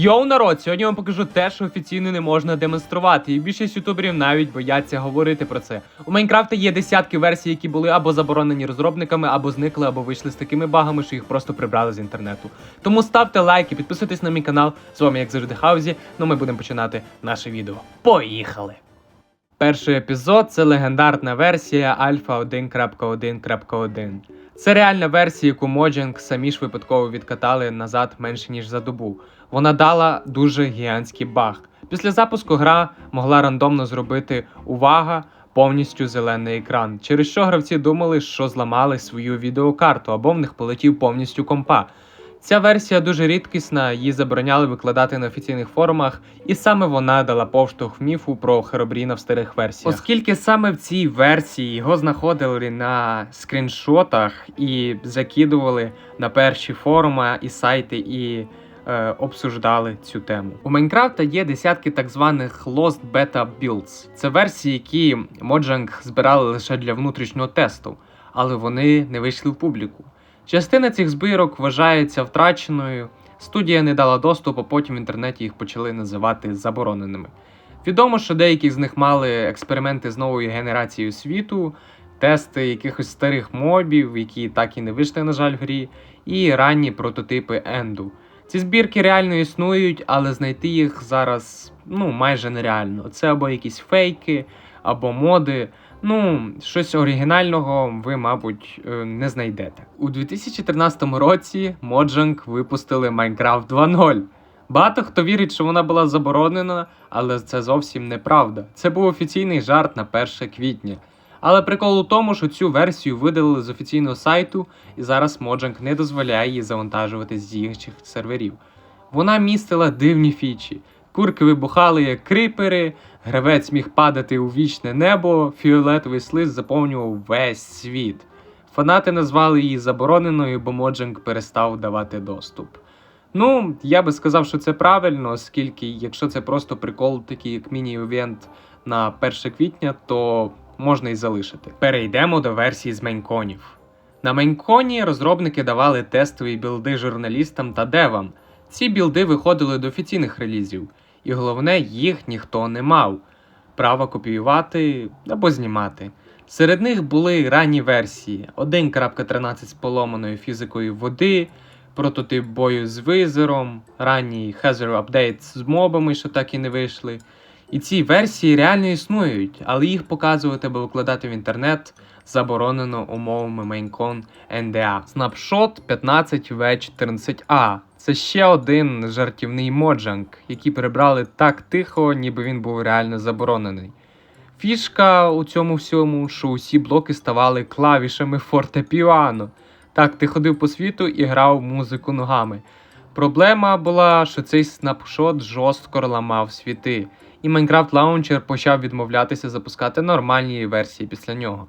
Йоу, народ, сьогодні вам покажу те, що офіційно не можна демонструвати, і більшість ютуберів навіть бояться говорити про це. У Майнкрафта є десятки версій, які були або заборонені розробниками, або зникли, або вийшли з такими багами, що їх просто прибрали з інтернету. Тому ставте лайки, підписуйтесь на мій канал. З вами, як завжди, Хаузі. Ну ми будемо починати наше відео. Поїхали! Перший епізод це легендарна версія Альфа 1.1.1. Це реальна версія, яку Mojang самі ж випадково відкатали назад менше ніж за добу. Вона дала дуже гігантський баг. Після запуску гра могла рандомно зробити увага повністю зелений екран, через що гравці думали, що зламали свою відеокарту або в них полетів повністю компа. Ця версія дуже рідкісна, її забороняли викладати на офіційних форумах, і саме вона дала повштовх міфу про Херобріна в старих версіях. Оскільки саме в цій версії його знаходили на скріншотах і закидували на перші форуми і сайти, і е, обсуждали цю тему. У Майнкрафта є десятки так званих Lost Beta Builds. Це версії, які Mojang збирали лише для внутрішнього тесту, але вони не вийшли в публіку. Частина цих збірок вважається втраченою. Студія не дала доступу, потім в інтернеті їх почали називати забороненими. Відомо, що деякі з них мали експерименти з новою генерацією світу, тести якихось старих мобів, які так і не вийшли, на жаль, в грі, і ранні прототипи Енду. Ці збірки реально існують, але знайти їх зараз ну майже нереально. Це або якісь фейки, або моди. Ну, щось оригінального ви, мабуть, е, не знайдете. У 2013 році Mojang випустили Minecraft 2.0. Багато хто вірить, що вона була заборонена, але це зовсім неправда. Це був офіційний жарт на 1 квітня. Але прикол у тому, що цю версію видалили з офіційного сайту, і зараз Mojang не дозволяє її завантажувати з інших серверів. Вона містила дивні фічі. Курки вибухали як крипери, гравець міг падати у вічне небо, фіолетовий слиз заповнював весь світ. Фанати назвали її забороненою, бо Mojang перестав давати доступ. Ну, я би сказав, що це правильно, оскільки якщо це просто прикол, такий як міні-івент на 1 квітня, то можна і залишити. Перейдемо до версії з мейнконів. На мейнконі розробники давали тестові білди журналістам та девам. Ці білди виходили до офіційних релізів, і головне, їх ніхто не мав права копіювати або знімати. Серед них були ранні версії: 1.13 з поломаною фізикою води, прототип бою з визером, ранній Hazard Update з мобами, що так і не вийшли. І ці версії реально існують, але їх показувати або викладати в інтернет заборонено умовами Maincon NDA. Snapshot 15V14A. Це ще один жартівний моджанг, який перебрали так тихо, ніби він був реально заборонений. Фішка у цьому всьому, що усі блоки ставали клавішами фортепіано. Так, ти ходив по світу і грав музику ногами. Проблема була, що цей снапшот жорстко ламав світи, і Minecraft Launcher почав відмовлятися запускати нормальні версії після нього.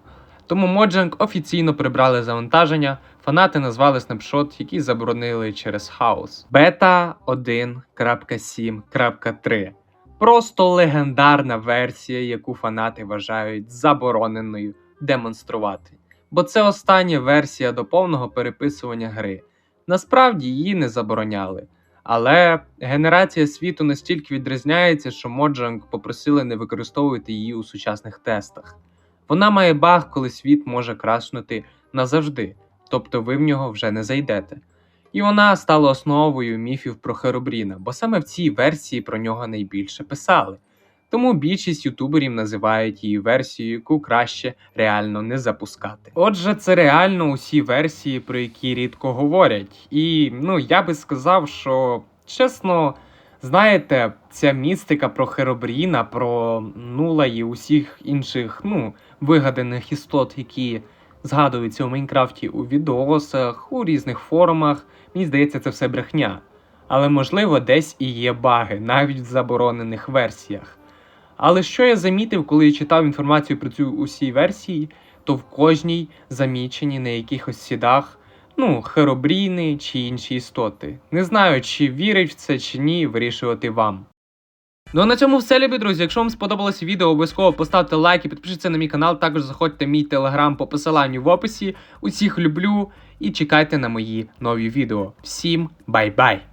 Тому Mojang офіційно прибрали завантаження, фанати назвали снапшот, який заборонили через хаос. Бета 1.7.3. Просто легендарна версія, яку фанати вважають забороненою демонструвати. Бо це остання версія до повного переписування гри. Насправді її не забороняли. Але генерація світу настільки відрізняється, що Моджанг попросили не використовувати її у сучасних тестах. Вона має баг, коли світ може краснути назавжди, тобто ви в нього вже не зайдете. І вона стала основою міфів про Херобріна, бо саме в цій версії про нього найбільше писали. Тому більшість ютуберів називають її версією, яку краще реально не запускати. Отже, це реально усі версії, про які рідко говорять. І ну я би сказав, що чесно, знаєте, ця містика про Херобріна, про Нула і усіх інших ну, вигаданих істот, які згадуються у Майнкрафті у відосах, у різних форумах, мені здається, це все брехня. Але можливо десь і є баги, навіть в заборонених версіях. Але що я замітив, коли я читав інформацію про цю усі версії, то в кожній замічені на якихось сідах, ну, херобріни чи інші істоти. Не знаю, чи вірить в це чи ні, вирішувати вам. Ну а на цьому все, любі друзі. Якщо вам сподобалось відео, обов'язково поставте лайк і підпишіться на мій канал. Також заходьте в мій телеграм по посиланню в описі. Усіх люблю і чекайте на мої нові відео. Всім бай-бай!